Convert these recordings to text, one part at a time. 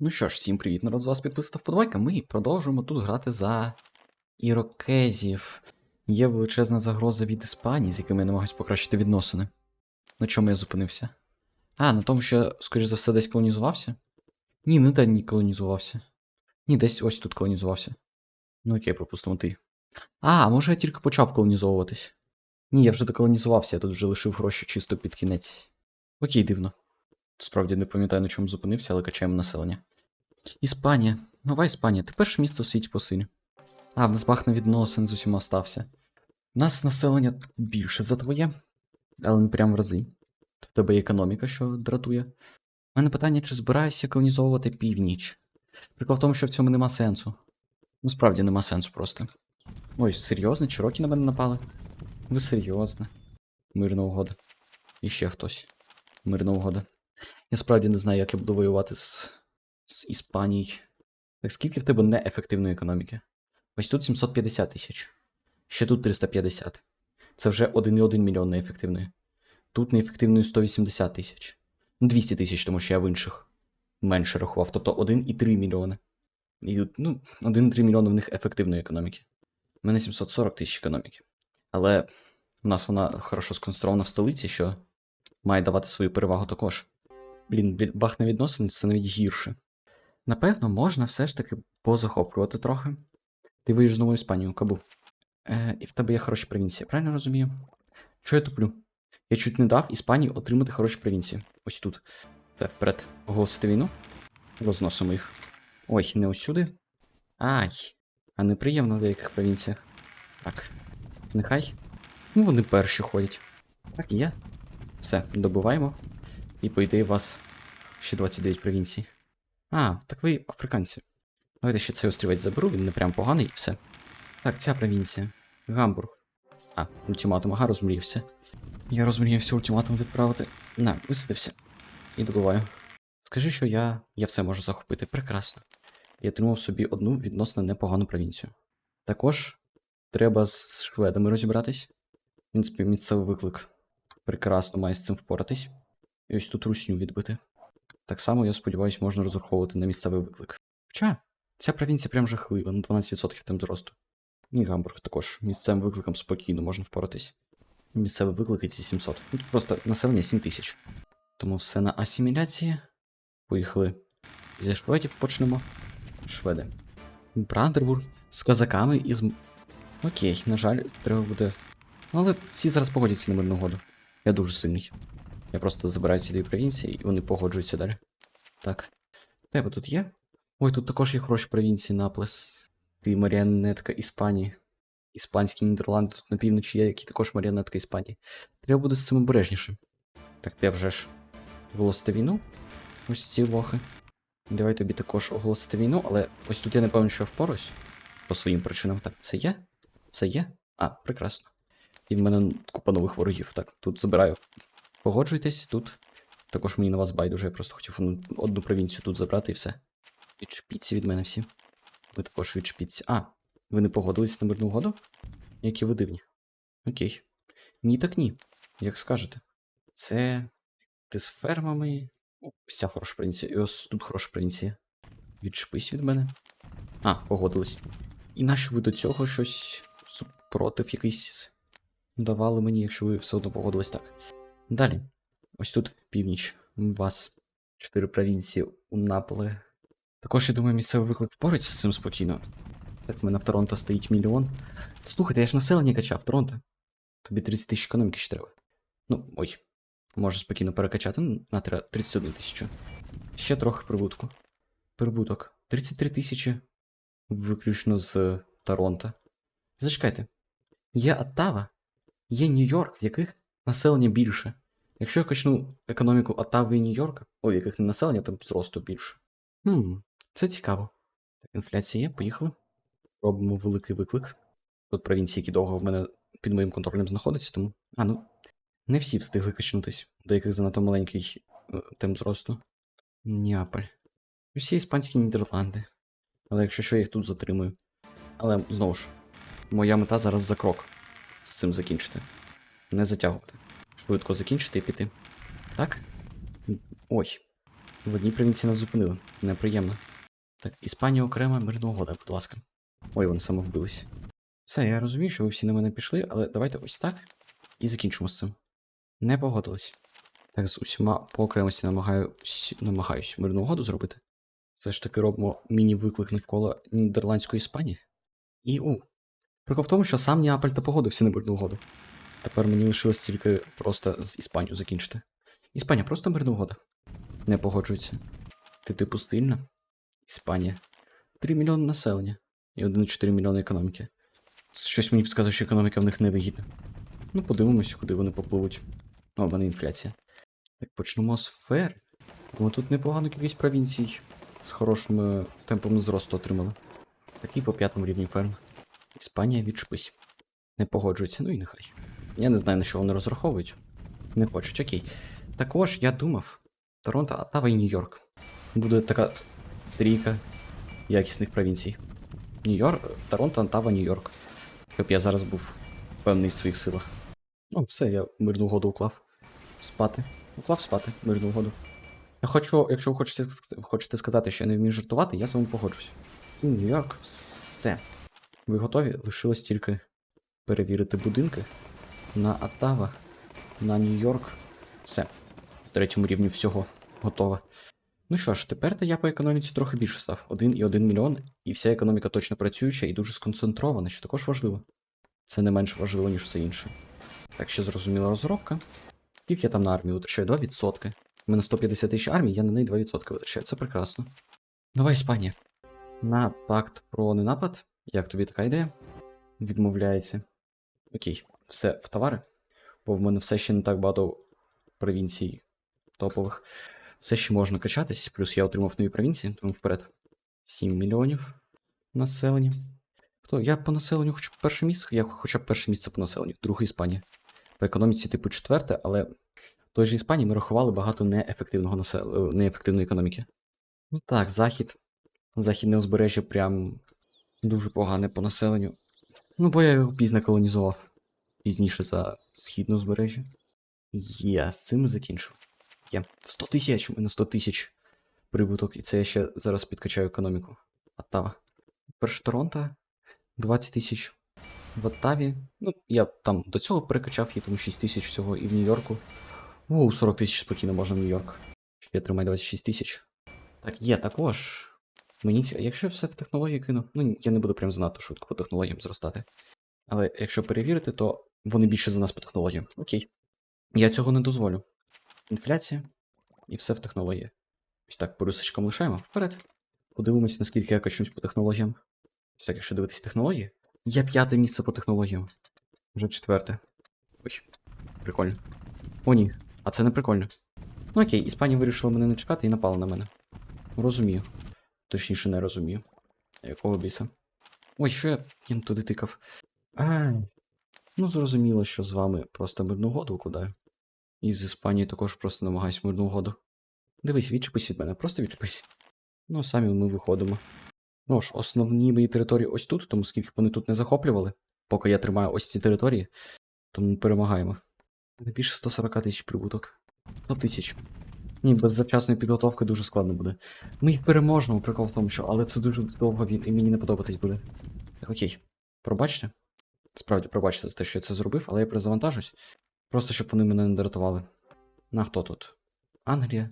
Ну що ж, всім привіт, народ з вас підписата вподобайка. Ми продовжуємо тут грати за ірокезів. Є величезна загроза від Іспанії, з якими я намагаюсь покращити відносини. На чому я зупинився? А, на тому, що скоріш за все, десь колонізувався? Ні, не де ні колонізувався. Ні, десь ось тут колонізувався. Ну окей, пропустимо ти. А, може я тільки почав колонізовуватись. Ні, я вже деколонізувався, я тут вже лишив гроші чисто під кінець. Окей, дивно. Справді не пам'ятаю, на чому зупинився, але качаємо населення. Іспанія. Нова Іспанія. Ти перше місце у світі по силі. А, в нас бахне відносин з усіма стався. У нас населення більше за твоє, але не прям в рази. В тебе є економіка, що дратує. У мене питання, чи збираюся колонізовувати північ. Прикол в тому, що в цьому нема сенсу. Ну, справді нема сенсу просто. Ой, серйозно, Чирокі на мене напали? Ви серйозно. Мирна угода. І ще хтось. Мирна угода. Я справді не знаю, як я буду воювати з, з Іспанією. Так скільки в тебе неефективної економіки? Ось тут 750 тисяч. Ще тут 350. Це вже 1,1 мільйон неефективної. Тут неефективної 180 тисяч. Ну, 200 тисяч, тому що я в інших менше рахував. Тобто 1,3 мільйони. І тут, ну, 1,3 мільйони в них ефективної економіки. У мене 740 тисяч економіки. Але у нас вона хорошо сконструована в столиці, що має давати свою перевагу також. Блін, бахне відносин це навіть гірше. Напевно, можна все ж таки позахоплювати трохи. Ти виїж знову Іспанію, Кабу. Е, і в тебе є хороші провінції, правильно розумію? Що я туплю? Я чуть не дав Іспанії отримати хороші провінції. Ось тут. Це вперед оголосити війну. Розносимо їх. Ой, не ось сюди. Ай. А неприємно в деяких провінціях. Так. Нехай. Ну, вони перші ходять. Так, і є. Все, добуваємо. І по ідеї у вас ще 29 провінцій. А, так ви африканці. Давайте ще цей острівець заберу, він не прям поганий і все. Так, ця провінція. Гамбург. А, ультиматум, ага, розмріявся. Я розмріявся ультиматум відправити. На, висадився. І добуваю. Скажи, що я. я все можу захопити. Прекрасно. Я отримав собі одну відносно непогану провінцію. Також треба з шведами розібратись. В принципі, місцевий виклик прекрасно має з цим впоратись. І ось тут русню відбити. Так само, я сподіваюся, можна розраховувати на місцевий виклик. Хоча, ця провінція прям жахлива, на 12% темп зросту. І Гамбург також. Місцевим викликом спокійно можна впоратись. Місцевий виклик ці 700. Ну, тут просто населення 7 тисяч. Тому все на асиміляції. Поїхали. Зі шведів почнемо. Шведи. Брандербург з казаками і з. Окей, на жаль, треба буде. Ну, Але всі зараз погодяться на мирну угоду. Я дуже сильний. Я просто забираю ці дві провінції, і вони погоджуються далі. Так. Тебе тут є? Ой, тут також є хороші провінції Наплес. Ти маріонетка Іспанії. Іспанські Нідерланди тут на півночі є, які також маріонетка Іспанії. Треба буде з цим обережніше. Так, ти вже ж оголосити війну? Ось ці лохи. Давай тобі також оголосити війну, але ось тут я не певен, що впорусь. По своїм причинам. Так, це є? Це є? А, прекрасно. І в мене купа нових ворогів. Так, тут забираю. Погоджуйтесь, тут. Також мені на вас байдуже, я просто хотів одну, провінцію тут забрати і все. Відчепіться від мене всі. Ви також відчепіться. А, ви не погодились на мирну угоду? Які ви дивні. Окей. Ні, так ні. Як скажете. Це. Ти з фермами. О, Ось хороша провінція. І ось тут хороша провінція. Відчепись від мене. А, погодились. І нащо ви до цього щось супротив якийсь давали мені, якщо ви все одно погодились так. Далі. Ось тут північ. У вас чотири провінції у Наполе. Також, я думаю, місцевий виклик впорається з цим спокійно. Так, в мене в Торонто стоїть мільйон. Слухайте, я ж населення качав, Торонто. Тобі 30 тисяч економіки ще треба. Ну, ой. Можу спокійно перекачати. Ну, на 31 тисячу. Ще трохи прибутку. Прибуток. 33 тисячі. Виключно з Торонто. Зачекайте. Є Оттава, є Нью-Йорк, в яких населення більше. Якщо я качну економіку Оттави і Нью-Йорка, о, в яких не населення, там зросту більше. Хм, це цікаво. Так, інфляція є, поїхали. Робимо великий виклик. Тут провінції, які довго в мене під моїм контролем знаходяться, тому. А, ну. Не всі встигли качнутись, до яких занадто маленький е, темп зросту. Неаполь. Усі іспанські Нідерланди. Але якщо що, я їх тут затримую. Але знову ж, моя мета зараз за крок з цим закінчити. Не затягувати. Швидко закінчити і піти. Так? Ой. В одній провінції нас зупинили. Неприємно. Так, Іспанія окрема мирна угода, будь ласка. Ой, вони самовбились. Все, я розумію, що ви всі на мене пішли, але давайте ось так і закінчимо з цим. Не погодились. Так, з усіма по окремості намагаюсь, намагаюсь мирну угоду зробити. Все ж таки робимо міні-виклик навколо Нідерландської Іспанії. І у. Прикол в тому, що сам Неаполь та погодився на мирну угоду. Тепер мені лишилось тільки просто з Іспанією закінчити. Іспанія просто мирна угода. Не погоджується. Ти типу стильна? Іспанія. 3 мільйони населення і 1,4 мільйони економіки. Щось мені підказує, що економіка в них невигідна. Ну, подивимось, куди вони попливуть. О, в мене інфляція. Так, почнемо з фер. Тому тут непогано кількість провінцій з хорошим е, темпом зросту отримали. Такий по п'ятому рівні ферм. Іспанія відчепись. Не погоджується, ну і нехай. Я не знаю, на що вони розраховують. Не хочуть, окей. Також я думав, Торонто, Оттава і Нью-Йорк. Буде така трійка якісних провінцій. Нью-Йорк, Торонто, Оттава, Нью-Йорк. Щоб я зараз був певний в своїх силах. Ну, все, я мирну угоду уклав. Спати. Уклав спати, мирну угоду. Я хочу, якщо ви хочете, хочете сказати, що я не вмію жартувати, я з вами погоджусь. І Нью-Йорк, все. Ви готові? Лишилось тільки перевірити будинки на Оттава, на Нью-Йорк. Все. В третьому рівні всього готово. Ну що ж, тепер то я по економіці трохи більше став. 1,1 мільйон, і вся економіка точно працююча і дуже сконцентрована, що також важливо. Це не менш важливо, ніж все інше. Так що зрозуміла розробка. Скільки я там на армію витрачаю? 2%. У мене 150 тисяч армій, я на неї 2% витрачаю. Це прекрасно. Нова Іспанія. На пакт про ненапад. Як тобі така ідея? Відмовляється. Окей, все в товари. Бо в мене все ще не так багато провінцій топових. Все ще можна качатись, плюс я отримав нові провінції, тому вперед. 7 мільйонів населення. Хто? Я по населенню хочу перше місце, я хоча б перше місце по населенню, друге Іспанія. По економіці, типу, четверте, але в той же Іспанії ми рахували багато неефективного насел... е, неефективної економіки. Ну так, захід. Західне узбережжя прям дуже погане по населенню. Ну, бо я його пізно колонізував. Пізніше за східне узбережжя. Я з цим закінчив. Є 100 тисяч, у мене 100 тисяч прибуток, і це я ще зараз підкачаю економіку. Оттава. Перше Торонто 20 тисяч. В Оттаві. Ну, я там до цього перекачав, є там 6 тисяч всього і в Нью-Йорку. Оу, 40 тисяч спокійно можна в Нью-Йорк. Ще тримай 26 тисяч. Так, є також. Мені ці... Якщо я все в технології кину, ну я не буду прям занадто швидко по технологіям зростати. Але якщо перевірити, то вони більше за нас по технологіям. Окей. Я цього не дозволю. Інфляція і все в технології. Ось так по рисочкам лишаємо вперед. Подивимось, наскільки я качусь по технологіям. Ось так, якщо дивитись технології. Я п'яте місце по технологіям. Вже четверте. Ой, прикольно. О, ні. А це не прикольно. Ну окей, Іспанія вирішила мене не чекати і напала на мене. Розумію. Точніше, не розумію. Якого біса? Ой, що я, я не туди тикав. Ай. Ну, зрозуміло, що з вами просто мирну угоду укладаю. І з Іспанії також просто намагаюсь мирну угоду. Дивись, відчепись від мене, просто відчепись. Ну, самі ми виходимо. Ну ж, основні мої території ось тут, тому скільки вони тут не захоплювали, поки я тримаю ось ці території, тому перемагаємо. Не більше 140 тисяч прибуток. 100 тисяч. Ні, без завчасної підготовки дуже складно буде. Ми їх переможемо, прикол в тому, що, але це дуже довго він і мені не подобатись буде. Окей. Пробачте. Справді, пробачте за те, що я це зробив, але я перезавантажусь. Просто щоб вони мене не дратували. На хто тут? Англія.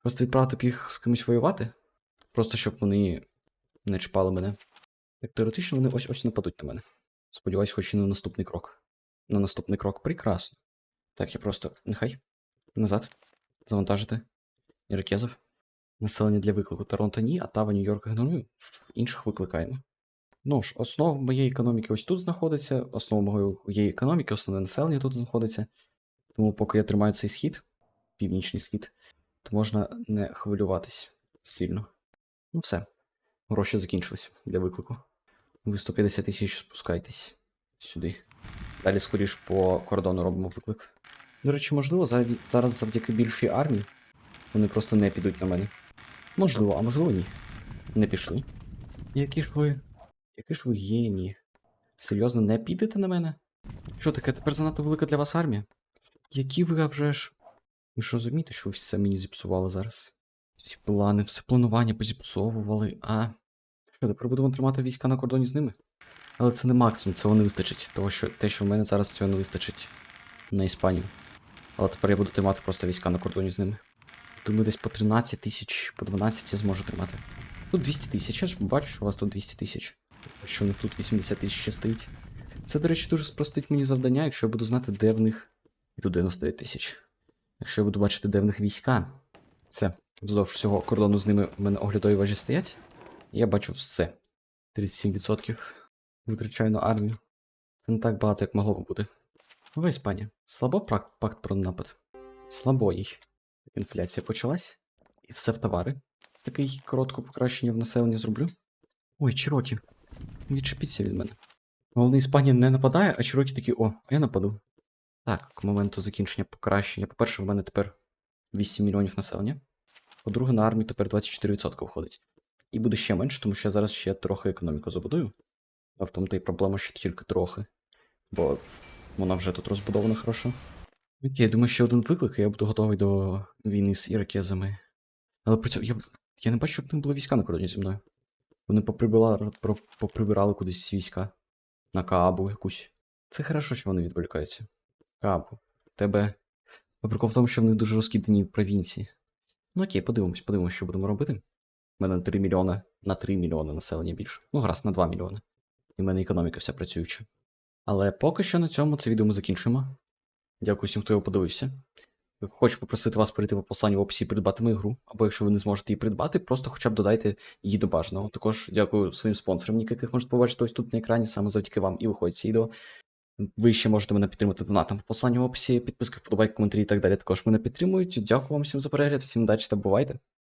Просто відправити б їх з кимось воювати? Просто щоб вони не чіпали мене. Так теоретично вони ось ось нападуть на мене. Сподіваюсь, хоч і на наступний крок. На наступний крок прекрасно. Так, я просто. Нехай. Назад. Завантажити. Ірокезов. Населення для виклику Торонто ні, а Тава Нью-Йорк ігнорую. В інших викликаємо. Ну ж, основа моєї економіки ось тут знаходиться. Основа моєї економіки, основне населення тут знаходиться. Тому поки я тримаю цей схід, північний схід, то можна не хвилюватись сильно. Ну все. Гроші закінчились для виклику. Ви 150 тисяч спускайтесь сюди. Далі скоріш по кордону робимо виклик. До речі, можливо, зараз завдяки більшій армії вони просто не підуть на мене. Можливо, а можливо ні. Не пішли. Які ж ви. Які ж ви генії? Серйозно, не підете на мене? Що таке, тепер занадто велика для вас армія? Які ви вже ж. Ви ж розумієте, що ви все мені зіпсували зараз? Всі плани, все планування позіпсовували, а. Що, тепер будемо тримати війська на кордоні з ними? Але це не максимум, цього не вистачить. Того, що те, що в мене зараз цього не вистачить на Іспанію. Але тепер я буду тримати просто війська на кордоні з ними. Думаю, десь по 13 тисяч, по 12 я зможу тримати. Тут 200 тисяч, я ж бачу, що у вас тут 200 тисяч. Що у них тут 80 тисяч ще стоїть. Це, до речі, дуже спростить мені завдання, якщо я буду знати, де в них. І тут 99 тисяч. Якщо я буду бачити, де в них війська. Все. Вздовж всього кордону з ними в мене оглядові важі стоять. Я бачу все. 37% витрачаю на армію. Це не так багато, як могло б бути. Нова Іспанія. Слабо пак- пакт про напад. Слабо їй. Інфляція почалась. І все в товари. Такий коротке покращення в населенні зроблю. Ой, Чирокі. Відчепіться від мене. Головне, Іспанія не нападає, а Чирокі такі, о, а я нападу. Так, к моменту закінчення покращення. По-перше, в мене тепер 8 мільйонів населення. По-друге, на армію тепер 24% входить. І буде ще менше, тому що я зараз ще трохи економіку забудую. А в тому та й проблема, що тільки трохи. Бо вона вже тут розбудована хорошо. Окей, я думаю, ще один виклик, і я буду готовий до війни з іракезами. Але при цьому я, я не бачу, щоб не було війська на кордоні зі мною. Вони поприбирали, поприбирали кудись війська. На Каабу якусь. Це хорошо, що вони відволікаються. Каабу. Тебе. Прикол в тому, що вони дуже розкидані в провінції. Ну окей, подивимось, подивимось, що будемо робити. У мене 3 мільйони на 3 мільйони населення більше. Ну, гаразд, на 2 мільйони. І в мене економіка вся працююча. Але поки що на цьому це відео ми закінчуємо. Дякую всім, хто його подивився. Хочу попросити вас перейти по посланню в описі придбати мою гру, або якщо ви не зможете її придбати, просто хоча б додайте її до бажаного. Також дякую своїм спонсорам, яких можете побачити ось тут на екрані, саме завдяки вам і виходить ці відео. Ви ще можете мене підтримати донатом по посланню в описі, підписки, вподобайки, коментарі і так далі. Також мене підтримують. Дякую вам всім за перегляд, всім удачі та бувайте!